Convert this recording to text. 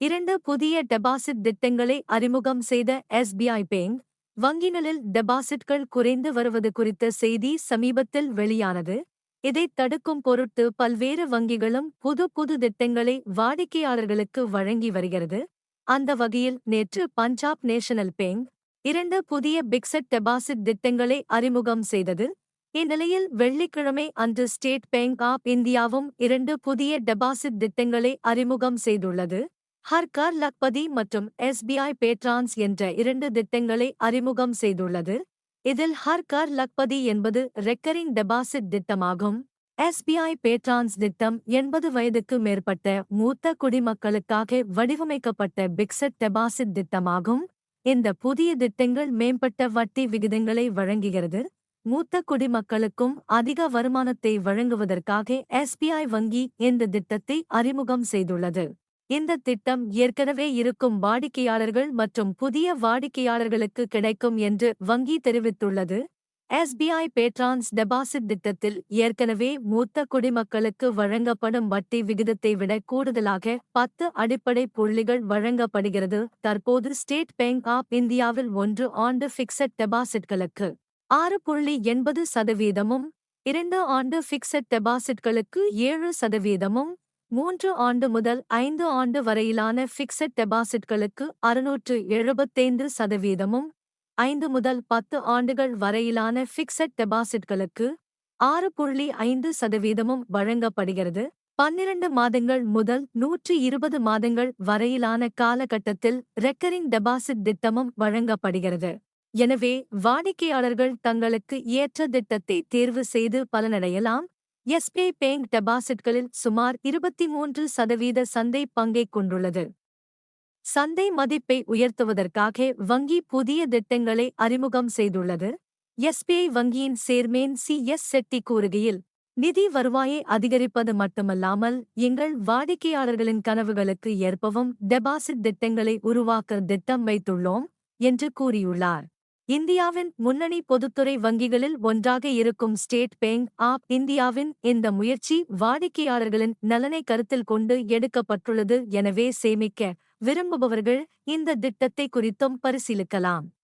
இரண்டு புதிய டெபாசிட் திட்டங்களை அறிமுகம் செய்த எஸ்பிஐ பேங்க் வங்கிகளில் டெபாசிட்கள் குறைந்து வருவது குறித்த செய்தி சமீபத்தில் வெளியானது. இதை தடுக்கும் பொருட்டு பல்வேறு வங்கிகளும் புது புது திட்டங்களை வாடிக்கையாளர்களுக்கு வழங்கி வருகிறது. அந்த வகையில் நேற்று பஞ்சாப் நேஷனல் பேங்க் இரண்டு புதிய பிக்சட் டெபாசிட் திட்டங்களை அறிமுகம் செய்தது. இந்நிலையில் வெள்ளிக்கிழமை அன்று ஸ்டேட் பேங்க் ஆப் இந்தியாவும் இரண்டு புதிய டெபாசிட் திட்டங்களை அறிமுகம் செய்துள்ளது. ஹர்கர் லக்பதி மற்றும் எஸ்பிஐ பேட்ரான்ஸ் என்ற இரண்டு திட்டங்களை அறிமுகம் செய்துள்ளது. இதில் ஹர்கார் லக்பதி என்பது ரெக்கரிங் டெபாசிட் திட்டமாகும். எஸ்பிஐ பேட்ரான்ஸ் திட்டம் எண்பது வயதுக்கு மேற்பட்ட மூத்த குடிமக்களுக்காக வடிவமைக்கப்பட்ட பிக்சட் டெபாசிட் திட்டமாகும். இந்த புதிய திட்டங்கள் மேம்பட்ட வட்டி விகிதங்களை வழங்குகிறது. மூத்த குடிமக்களுக்கும் அதிக வருமானத்தை வழங்குவதற்காக எஸ்பிஐ வங்கி இந்த திட்டத்தை அறிமுகம் செய்துள்ளது. இந்த திட்டம் ஏற்கனவே இருக்கும் வாடிக்கையாளர்கள் மற்றும் புதிய வாடிக்கையாளர்களுக்கு கிடைக்கும் என்று வங்கி தெரிவித்துள்ளது. எஸ்பிஐ பேட்ரான்ஸ் டெபாசிட் திட்டத்தில் ஏற்கனவே மூத்த குடிமக்களுக்கு வழங்கப்படும் வட்டி விகிதத்தை விட கூடுதலாக பத்து அடிப்படை புள்ளிகள் வழங்கப்படுகிறது. தற்போது ஸ்டேட் பேங்க் ஆப் இந்தியாவில் ஒன்று ஆண்டு ஃபிக்ஸட் டெபாசிட்களுக்கு ஆறு புள்ளி எண்பது சதவீதமும் இரண்டு ஆண்டு ஃபிக்ஸட் டெபாசிட்களுக்கு ஏழு சதவீதமும் மூன்று ஆண்டு முதல் ஐந்து ஆண்டு வரையிலான ஃபிக்ஸட் டெபாசிட்களுக்கு அறுநூற்று எழுபத்தைந்து சதவீதமும் ஐந்து முதல் பத்து ஆண்டுகள் வரையிலான ஃபிக்ஸட் டெபாசிட்களுக்கு ஆறு புள்ளி ஐந்து சதவீதமும் வழங்கப்படுகிறது. பன்னிரண்டு மாதங்கள் முதல் நூற்று இருபது மாதங்கள் வரையிலான காலகட்டத்தில் ரெக்கரிங் டெபாசிட் திட்டமும் வழங்கப்படுகிறது. எனவே வாடிக்கையாளர்கள் தங்களுக்கு ஏற்ற திட்டத்தை தேர்வு செய்து பலனடையலாம். எஸ்பிஐ பேங்க் டெபாசிட்களில் சுமார் இருபத்தி மூன்று சதவீத சந்தை பங்கைக் கொண்டுள்ளது. சந்தை மதிப்பை உயர்த்துவதற்காக வங்கி புதிய திட்டங்களை அறிமுகம் செய்துள்ளது. எஸ்பிஐ வங்கியின் சேர்மேன் சி எஸ் செட்டி கூறுகையில் நிதி வருவாயை அதிகரிப்பது மட்டுமல்லாமல் எங்கள் வாடிக்கையாளர்களின் கனவுகளுக்கு ஏற்பவும் டெபாசிட் திட்டங்களை உருவாக்க திட்டம் வைத்துள்ளோம் என்று கூறியுள்ளார். இந்தியாவின் முன்னணி பொதுத்துறை வங்கிகளில் ஒன்றாக இருக்கும் ஸ்டேட் பேங்க் ஆப் இந்தியாவின் இந்த முயற்சி வாடிக்கையாளர்களின் நலனை கருத்தில் கொண்டு எடுக்கப்பட்டுள்ளது. எனவே சேமிக்க விரும்புபவர்கள் இந்த திட்டத்தை குறித்தும் பரிசீலிக்கலாம்.